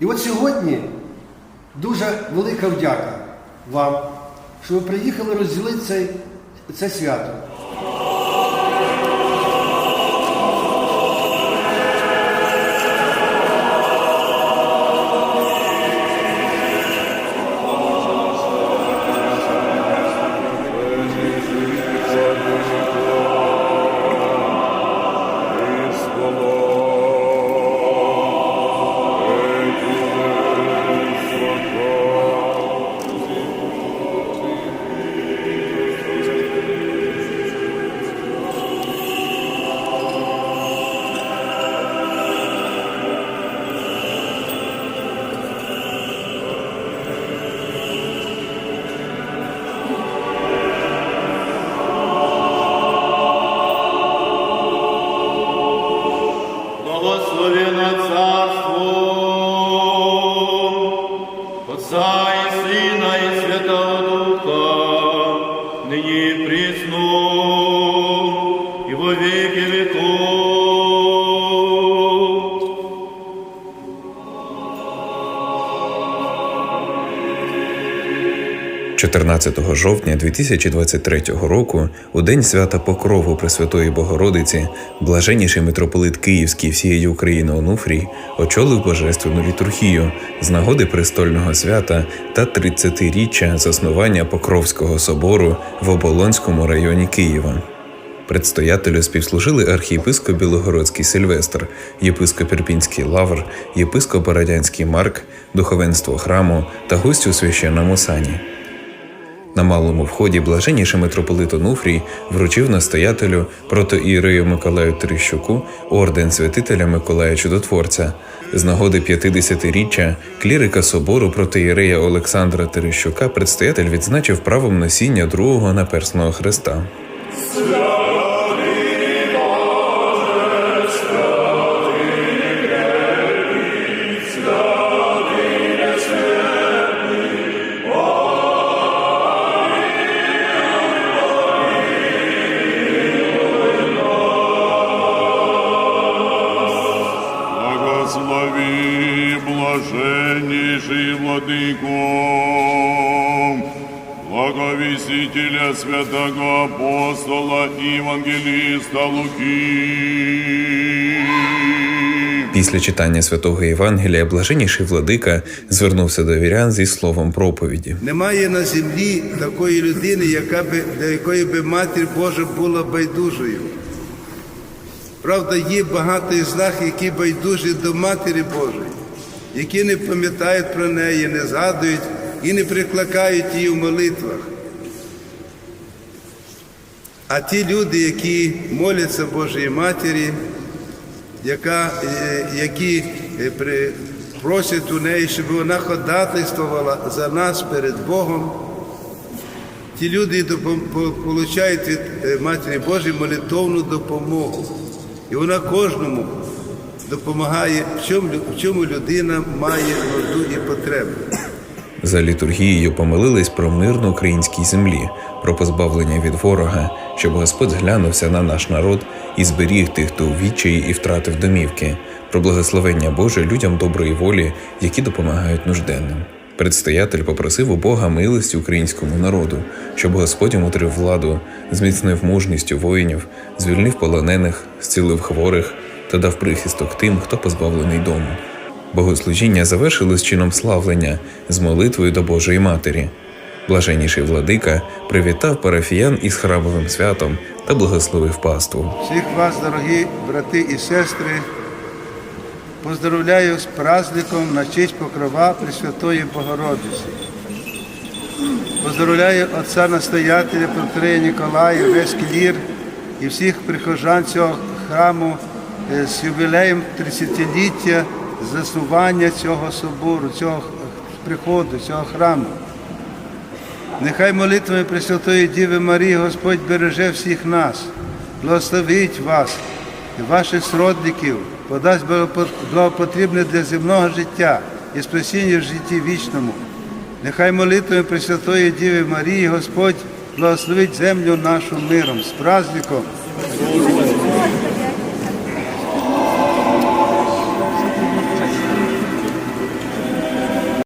І от сьогодні дуже велика вдяка вам, що ви приїхали розділити це, це свято. 14 жовтня 2023 року, у день свята Покрову Пресвятої Богородиці, блаженніший митрополит Київський всієї України Онуфрій очолив божественну літургію з нагоди престольного свята та 30-річчя заснування Покровського собору в Оболонському районі Києва. Предстоятелю співслужили архієпископ Білогородський Сильвестр, єпископ Ірпінський Лавр, єпископ Бородянський Марк, духовенство храму та гості у священному сані. На малому вході блаженніший митрополит Онуфрій вручив настоятелю протоірею Миколаю Терещуку орден святителя Миколая Чудотворця. З нагоди 50-річчя клірика собору протоірея Олександра Терещука предстоятель відзначив правом носіння другого наперсного хреста. Блаженнейший владыко, благовестителя святого апостола и евангелиста Луки. Після читання святого Євангелія блаженніший владика звернувся до вірян зі словом проповіді. Немає на землі такої людини, яка би, для якої би Матір Божа була байдужою. Правда, є багато із нас, які байдужі до Матері Божої, які не пам'ятають про неї, не згадують і не прикликають її в молитвах. А ті люди, які моляться Божій Матері, яка, е, які е, просять у неї, щоб вона ходатайствувала за нас перед Богом. Ті люди по- від е, Матері Божої молитовну допомогу. І вона кожному допомагає, в чому, в чому людина має нужду і потребу. За літургією помолились про мир на українській землі, про позбавлення від ворога, щоб Господь зглянувся на наш народ і зберіг тих, хто у відчаї і втратив домівки, про благословення Боже людям доброї волі, які допомагають нужденним. Предстоятель попросив у Бога милості українському народу, щоб Господь умудрив владу, зміцнив мужність у воїнів, звільнив полонених, зцілив хворих та дав прихисток тим, хто позбавлений дому. Богослужіння завершилось чином славлення з молитвою до Божої Матері. Блаженніший владика привітав парафіян із храмовим святом та благословив паству. Всіх вас, дорогі брати і сестри, поздравляю з праздником на честь покрова Пресвятої Богородиці. Поздравляю отця настоятеля Протрея Ніколая, весь клір і всіх прихожан цього храму з ювілеєм 30-ліття заснування цього собору, цього приходу, цього храму. Нехай молитвами Пресвятої Діви Марії Господь береже всіх нас, благословить вас і ваших сродників, подасть благопотрібне для земного життя і спасіння в житті вічному. Нехай молитвами Пресвятої Діви Марії Господь благословить землю нашу миром з праздником.